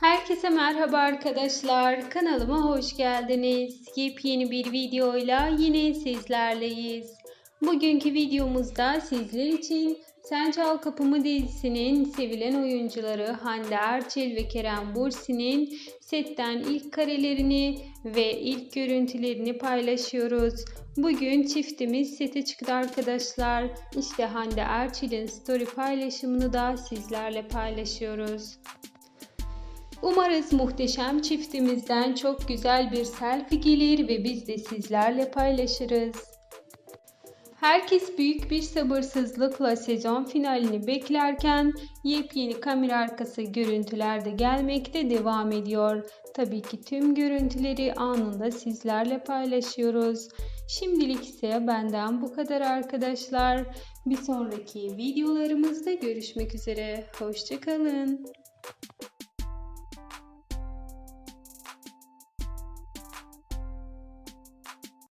Herkese merhaba arkadaşlar. Kanalıma hoş geldiniz. Yepyeni bir videoyla yine sizlerleyiz. Bugünkü videomuzda sizler için Sen Çal Kapımı dizisinin sevilen oyuncuları Hande Erçel ve Kerem Bursi'nin setten ilk karelerini ve ilk görüntülerini paylaşıyoruz. Bugün çiftimiz sete çıktı arkadaşlar. İşte Hande Erçel'in story paylaşımını da sizlerle paylaşıyoruz. Umarız muhteşem çiftimizden çok güzel bir selfie gelir ve biz de sizlerle paylaşırız. Herkes büyük bir sabırsızlıkla sezon finalini beklerken yepyeni kamera arkası görüntüler de gelmekte devam ediyor. Tabii ki tüm görüntüleri anında sizlerle paylaşıyoruz. Şimdilik ise benden bu kadar arkadaşlar. Bir sonraki videolarımızda görüşmek üzere. Hoşçakalın.